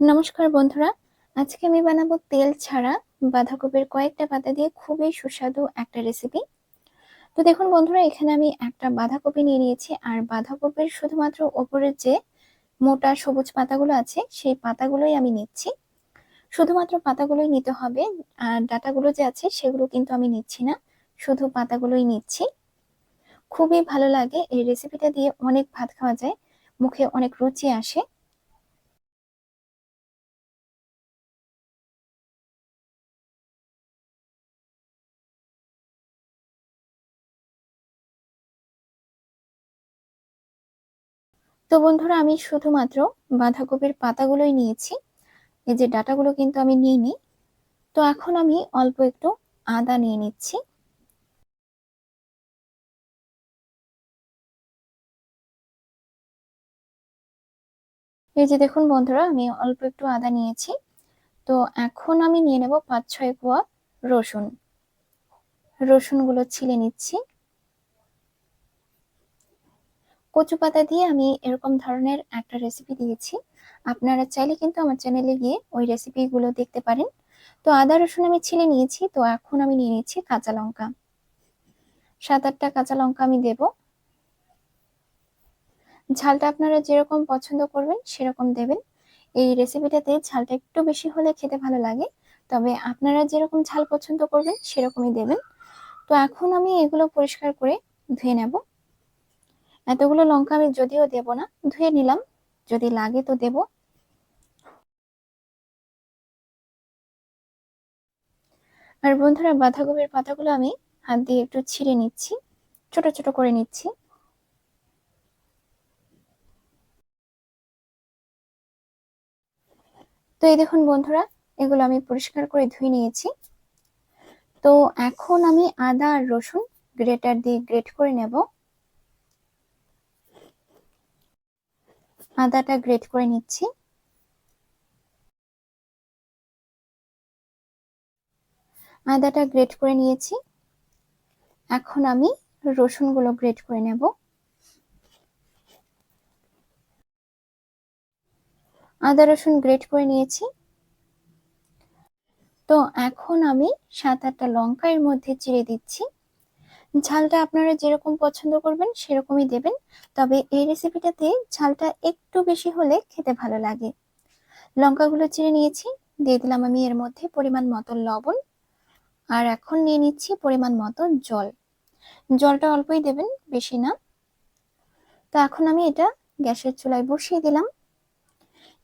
নমস্কার বন্ধুরা, আজকে আমি বানাবো তেল ছাড়া বাঁধাকপির কয়েকটা পাতা দিয়ে খুবই সুস্বাদু একটা রেসিপি তো দেখুন বন্ধুরা, এখানে আমি একটা বাঁধাকপি নিয়ে নিয়েছি, আর বাঁধাকপির শুধুমাত্র ওপরের যে মোটা সবুজ পাতাগুলো আছে, সেই পাতাগুলোই আমি নিচ্ছি। শুধুমাত্র পাতাগুলোই নিতে হবে, আর ডাটাগুলো যে আছে, সেগুলো কিন্তু আমি নিচ্ছি না, শুধু পাতাগুলোই নিচ্ছি। খুবই ভালো লাগে, এই রেসিপিটা দিয়ে অনেক ভাত খাওয়া যায়, মুখে অনেক রুচি আসে। তো বন্ধুরা, আমি শুধুমাত্র বাঁধাকপির পাতাগুলোই নিয়েছি। এই যে ডাটাগুলো কিন্তু আমি নিইনি। তো এখন আমি অল্প একটু আদা নিয়ে নিচ্ছি। এই যে দেখুন বন্ধুরা, আমি অল্প একটু আদা নিয়েছি। তো এখন আমি নিয়ে নেব পাঁচ ছয় কোয়া রসুন। রসুনগুলো ছিলে নিচ্ছি। কচু পাতা দিয়ে আমি এরকম ধরনের একটা রেসিপি দিয়েছি। আপনারা চাইলে কিন্তু আমার চ্যানেলে গিয়ে ওই রেসিপিগুলো দেখতে পারেন। তো আদা, রসুন আমি ছিলে নিয়েছি, তো এখন আমি নিয়ে নিচ্ছি কাঁচা লঙ্কা। সাত আটটা কাঁচা লঙ্কা আমি দেব। ঝালটা আপনারা যেরকম পছন্দ করবেন সেরকম দেবেন। এই রেসিপিটাতে ঝালটা একটু বেশি হলে খেতে ভালো লাগে, তবে আপনারা যেরকম ঝাল পছন্দ করবেন সেরকমই দেবেন। তো এখন আমি এগুলো পরিষ্কার করে ধুয়ে নেব। এতগুলো লঙ্কা আমি যদিও দেব না, ধুয়ে নিলাম। যদি লাগে তো দেব। আর বন্ধুরা, বাঁধাকপির পাতাগুলো আমি হাত দিয়ে একটু ছিঁড়ে নিচ্ছি, ছোট ছোট করে নিচ্ছি। তো এই দেখুন বন্ধুরা, এগুলো আমি পরিষ্কার করে ধুয়ে নিয়েছি। তো এখন আমি আদা আর রসুন গ্রেটার দিয়ে গ্রেট করে নেব। আদাটা গ্রেট করে নিচ্ছি। আদাটা গ্রেট করে নিয়েছি। এখন আমি রসুনগুলো গ্রেট করে নেব। আদা, রসুন গ্রেট করে নিয়েছি। তো এখন আমি সাত আটটা লঙ্কা এর মধ্যে চিড়ে দিচ্ছি। ঝালটা আপনারা যেরকম পছন্দ করবেন সেরকমই দেবেন। তবে এই রেসিপিটাতে ঝালটা একটু বেশি হলে খেতে ভালো লাগে। লঙ্কাগুলো চিড়ে নিয়েছি, দিয়ে দিলাম আমি এর মধ্যে পরিমাণ মতো লবণ। আর এখন নিয়ে নিচ্ছি পরিমাণ মতো জল। জলটা অল্পই দেবেন, বেশি না। তো এখন আমি এটা গ্যাসের চুলায় বসিয়ে দিলাম।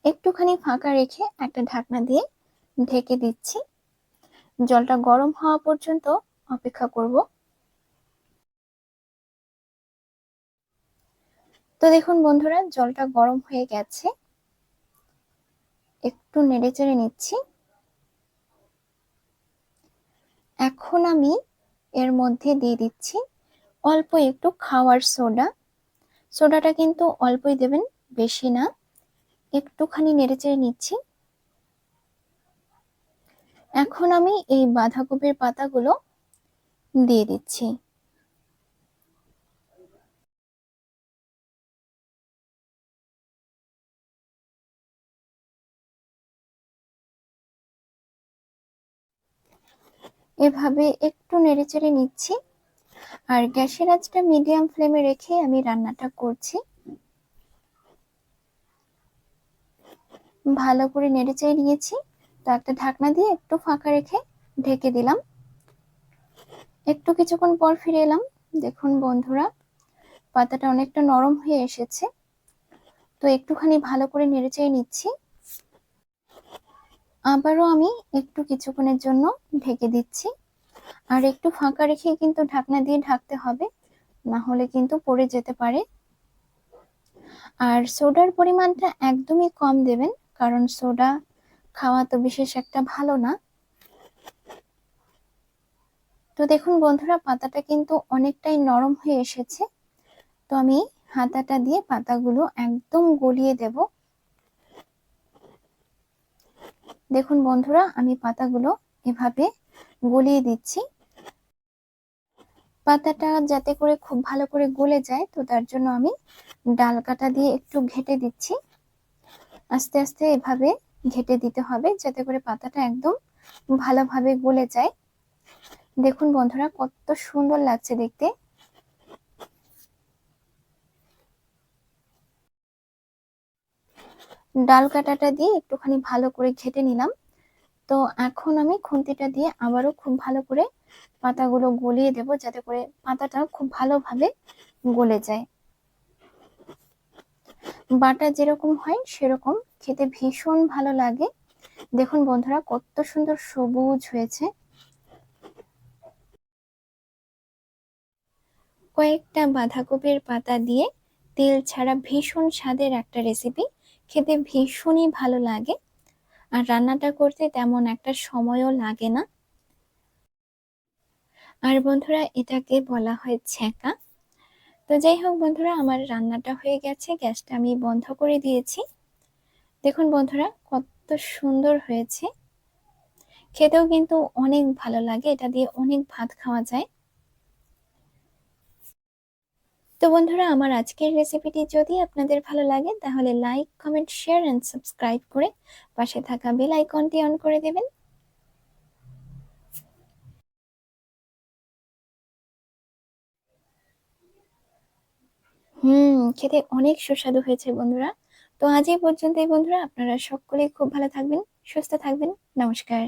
একটুখানি ফাঁকা রেখে একটা ঢাকনা দিয়ে ঢেকে দিচ্ছি। জলটা গরম হওয়া পর্যন্ত অপেক্ষা করব। তো দেখুন বন্ধুরা, জলটা গরম হয়ে গেছে। একটু নেড়ে চেড়ে নিচ্ছি। এখন আমি এর মধ্যে দিয়ে দিচ্ছি অল্প একটু খাওয়ার সোডা। সোডাটা কিন্তু অল্পই দেবেন, বেশি না। একটুখানি নেড়ে চেড়ে নিচ্ছি। এখন আমি এই বাঁধাকপির পাতাগুলো দিয়ে দিচ্ছি। এভাবে একটু নেড়েচেড়ে নিচ্ছি। আর গ্যাসের আঁচটা মিডিয়াম ফ্লেমে রেখে আমি রান্নাটা করছি। ভালো করে নেড়েচেড়ে নিয়েছি। তো একটা ঢাকনা দিয়ে একটু ফাঁকা রেখে ঢেকে দিলাম। একটু কিছুক্ষণ পর ফিরে এলাম। দেখুন বন্ধুরা, পাতাটা অনেকটা নরম হয়ে এসেছে। তো একটুখানি ভালো করে নেড়েচেড়ে নিচ্ছি। আবারও আমি একটু কিছুক্ষণের জন্য ঢেকে দিচ্ছি। আর একটু ফাঁকা রেখে কিন্তু ঢাকনা দিয়ে ঢাকতে হবে, না হলে কিন্তু পড়ে যেতে পারে। আর সোডার পরিমাণটা একদমই কম দেবেন, কারণ সোডা খাওয়া তো বিশেষ একটা ভালো না। তো দেখুন বন্ধুরা, পাতাটা কিন্তু অনেকটাই নরম হয়ে এসেছে। তো আমি হাতাটা দিয়ে পাতাগুলো একদম গলিয়ে দেব। দেখুন বন্ধুরা, আমি পাতাগুলো এভাবে গলিয়ে দিচ্ছি। পাতাটা যাতে করে খুব ভালো করে গলে যায়, তো তার জন্য আমি ডাল কাটা দিয়ে একটু ঘেটে দিচ্ছি। আস্তে আস্তে এভাবে ঘেটে দিতে হবে, যাতে করে পাতাটা একদম ভালোভাবে গলে যায়। দেখুন বন্ধুরা, কত সুন্দর লাগছে দেখতে। ডাল কাটাটা দিয়ে একটুখানি ভালো করে ঘেটে নিলাম। তো এখন আমি খুন্তিটা দিয়ে আবারও খুব ভালো করে পাতাগুলো গলিয়ে দেব যাতে করে পাতাটা খুব ভালোভাবে গলে যায়। বাটা যেরকম হয় সেরকম খেতে ভীষণ ভালো লাগে। দেখুন বন্ধুরা কত সুন্দর সবুজ হয়েছে। কয়েকটা বাঁধাকপির পাতা দিয়ে তেল ছাড়া ভীষণ স্বাদের একটা রেসিপি খেতে ভীষণই ভালো লাগে। আর রান্নাটা করতে তেমন একটা সময়ও লাগে না। আর বন্ধুরা, এটাকে বলা হয় ছ্যাঁকা তো যাই হোক বন্ধুরা, আমার রান্নাটা হয়ে গেছে, গ্যাসটা আমি বন্ধ করে দিয়েছি। দেখুন বন্ধুরা, কত সুন্দর হয়েছে। খেতেও কিন্তু অনেক ভালো লাগে, এটা দিয়ে অনেক ভাত খাওয়া যায়। তো বন্ধুরা, আমার আজকের রেসিপিটি যদি আপনাদের ভালো লাগে, তাহলে like comment share and subscribe করে পাশে থাকা বেল আইকনটি অন করে দেবেন। হুম, খেতে অনেক সুস্বাদু হয়েছে বন্ধুরা। তো আজ এই পর্যন্তই বন্ধুরা, আপনারা সকলেই খুব ভালো থাকবেন, সুস্থ থাকবেন। নমস্কার।